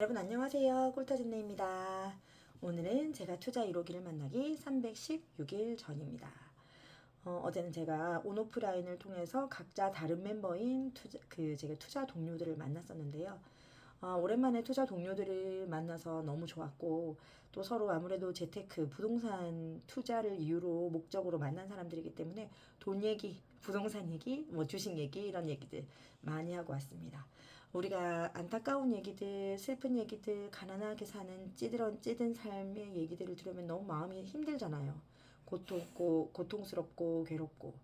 여러분 안녕하세요. 꿀터진네입니다. 오늘은 제가 투자 1호기를 만나기 316일 전입니다. 어, 어제는 제가 온오프라인을 통해서 각자 다른 멤버인 투자, 그 제가 투자 동료들을 만났었는데요. 어, 오랜만에 투자 동료들을 만나서 너무 좋았고 또 서로 아무래도 재테크 부동산 투자를 이유로 목적으로 만난 사람들이기 때문에 돈 얘기, 부동산 얘기, 뭐 주식 얘기 이런 얘기들 많이 하고 왔습니다. 우리가 안타까운 얘기들, 슬픈 얘기들, 가난하게 사는 찌들은 찌든 삶의 얘기들을 들으면 너무 마음이 힘들잖아요. 고통고 고통스럽고 괴롭고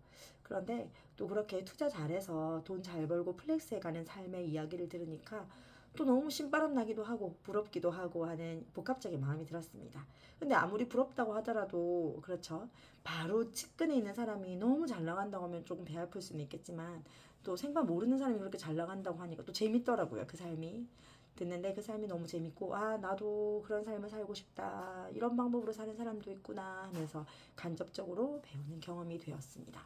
그런데 또 그렇게 투자 잘해서 돈 잘 벌고 플렉스해 가는 삶의 이야기를 들으니까 또 너무 신바람 나기도 하고 부럽기도 하고 하는 복합적인 마음이 들었습니다. 근데 아무리 부럽다고 하더라도 그렇죠. 바로 측근에 있는 사람이 너무 잘 나간다고 하면 조금 배 아플 수는 있겠지만 또 생판 모르는 사람이 그렇게 잘 나간다고 하니까 또 재밌더라고요. 그 삶이. 듣는데 그 삶이 너무 재밌고 아 나도 그런 삶을 살고 싶다 이런 방법으로 사는 사람도 있구나 하면서 간접적으로 배우는 경험이 되었습니다.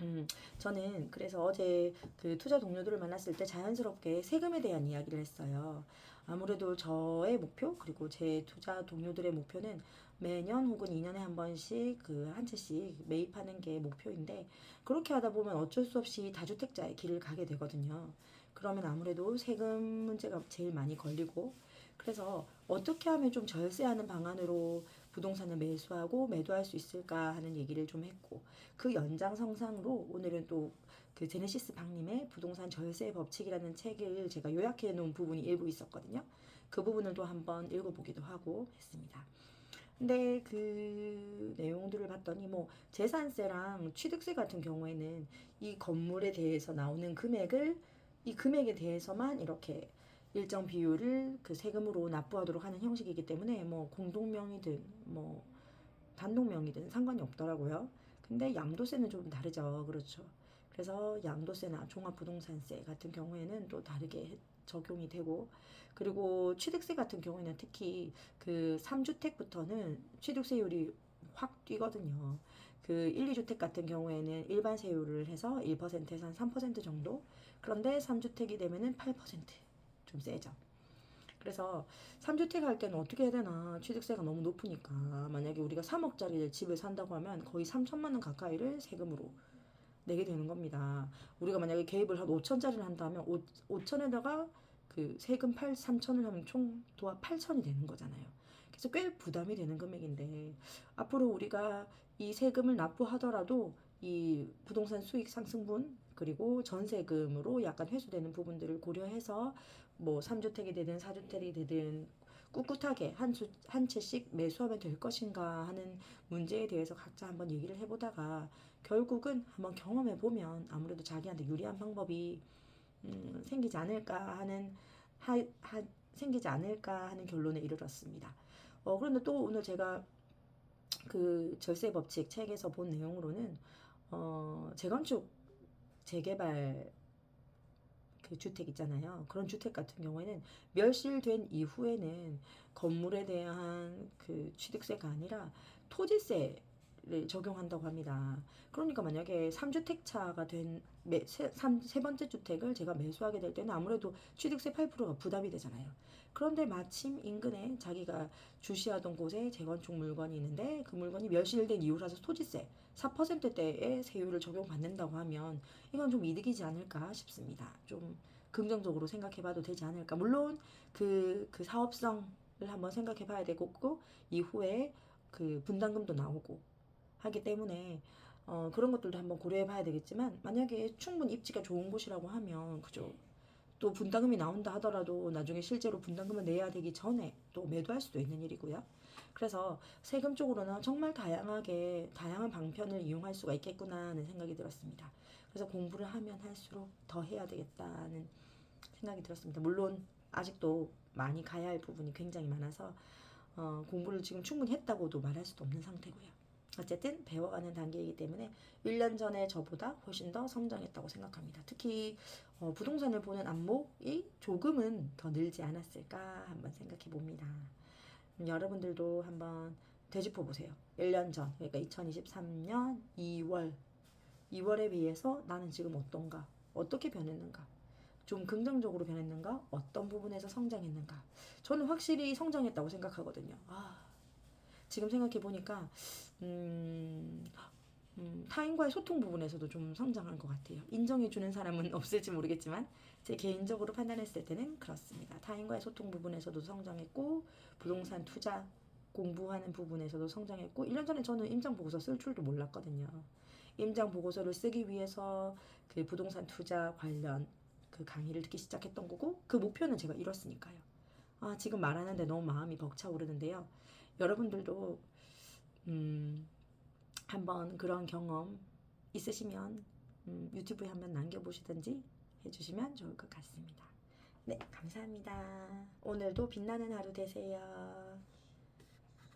음, 저는 그래서 어제 그 투자 동료들을 만났을 때 자연스럽게 세금에 대한 이야기를 했어요. 아무래도 저의 목표, 그리고 제 투자 동료들의 목표는 매년 혹은 2년에 한 번씩 그 한 채씩 매입하는 게 목표인데, 그렇게 하다 보면 어쩔 수 없이 다주택자의 길을 가게 되거든요. 그러면 아무래도 세금 문제가 제일 많이 걸리고, 그래서 어떻게 하면 좀 절세하는 방안으로 부동산을 매수하고 매도할 수 있을까 하는 얘기를 좀 했고 그 연장성상으로 오늘은 또 그 제네시스 박님의 부동산 절세 법칙이라는 책을 제가 요약해 놓은 부분이 일부 있었거든요. 그 부분을 또 한번 읽어보기도 하고 했습니다. 근데 그 내용들을 봤더니 뭐 재산세랑 취득세 같은 경우에는 이 건물에 대해서 나오는 금액을 이 금액에 대해서만 이렇게 일정 비율을 그 세금으로 납부하도록 하는 형식이기 때문에 뭐 공동명의든 뭐 단독명의든 상관이 없더라고요. 근데 양도세는 좀 다르죠. 그렇죠. 그래서 양도세나 종합부동산세 같은 경우에는 또 다르게 적용이 되고 그리고 취득세 같은 경우에는 특히 그 3주택부터는 취득세율이 확 뛰거든요. 그 1, 2주택 같은 경우에는 일반 세율을 해서 1%에서 한 3% 정도. 그런데 3주택이 되면은 8% 좀 세죠. 그래서 3주택 할 때는 어떻게 해야 되나 취득세가 너무 높으니까 만약에 우리가 3억짜리 집을 산다고 하면 거의 3천만 원 가까이를 세금으로 내게 되는 겁니다. 우리가 만약에 개입을 한 5천짜리를 한다면 5, 5천에다가 그 세금 8, 3천을 하면 총 도합 8천이 되는 거잖아요. 그래서 꽤 부담이 되는 금액인데 앞으로 우리가 이 세금을 납부하더라도 이 부동산 수익 상승분 그리고 전세금으로 약간 회수되는 부분들을 고려해서 뭐 3주택이 되든 4주택이 되든 꿋꿋하게 한, 수, 한 채씩 매수하면 될 것인가 하는 문제에 대해서 각자 한번 얘기를 해보다가 결국은 한번 경험해 보면 아무래도 자기한테 유리한 방법이 음, 생기지 않을까 하는 하, 하, 생기지 않을까 하는 결론에 이르렀습니다. 어, 그런데 또 오늘 제가 그 절세 법칙 책에서 본 내용으로는 어, 재건축 재개발 그 주택 있잖아요. 그런 주택 같은 경우에는 멸실된 이후에는 건물에 대한 그 취득세가 아니라 토지세 를 적용한다고 합니다. 그러니까 만약에 3주택차가 된 세, 세 번째 주택을 제가 매수하게 될 때는 아무래도 취득세 8%가 부담이 되잖아요. 그런데 마침 인근에 자기가 주시하던 곳에 재건축 물건이 있는데 그 물건이 멸실된 이후라서 토지세 4%대의 세율을 적용받는다고 하면 이건 좀 이득이지 않을까 싶습니다. 좀 긍정적으로 생각해 봐도 되지 않을까. 물론 그, 그 사업성을 한번 생각해 봐야 되고, 그 이후에 그 분담금도 나오고 하기 때문에 어, 그런 것들도 한번 고려해 봐야 되겠지만, 만약에 충분 입지가 좋은 곳이라고 하면, 그죠. 또 분담금이 나온다 하더라도 나중에 실제로 분담금을 내야 되기 전에 또 매도할 수도 있는 일이고요. 그래서 세금 쪽으로는 정말 다양하게 다양한 방편을 이용할 수가 있겠구나 하는 생각이 들었습니다. 그래서 공부를 하면 할수록 더 해야 되겠다는 생각이 들었습니다. 물론 아직도 많이 가야 할 부분이 굉장히 많아서 어, 공부를 지금 충분히 했다고도 말할 수도 없는 상태고요. 어쨌든 배워가는 단계이기 때문에 1년 전에 저보다 훨씬 더 성장했다고 생각합니다. 특히 어, 부동산을 보는 안목이 조금은 더 늘지 않았을까 한번 생각해 봅니다. 음, 여러분들도 한번 되짚어 보세요. 1년 전, 그러니까 2023년 2월, 2월에 비해서 나는 지금 어떤가? 어떻게 변했는가? 좀 긍정적으로 변했는가? 어떤 부분에서 성장했는가? 저는 확실히 성장했다고 생각하거든요. 아, 지금 생각해 보니까 음, 음, 타인과의 소통 부분에서도 좀 성장한 것 같아요. 인정해주는 사람은 없을지 모르겠지만 제 개인적으로 판단했을 때는 그렇습니다. 타인과의 소통 부분에서도 성장했고 부동산 투자 공부하는 부분에서도 성장했고 1년 전에 저는 임장 보고서 쓸 줄도 몰랐거든요. 임장 보고서를 쓰기 위해서 그 부동산 투자 관련 그 강의를 듣기 시작했던 거고 그 목표는 제가 이뤘으니까요. 아, 지금 말하는데 너무 마음이 벅차오르는데요. 여러분들도 음, 한번 그런 경험 있으시면 음, 유튜브에 한번 남겨보시든지 해주시면 좋을 것 같습니다. 네, 감사합니다. 오늘도 빛나는 하루 되세요.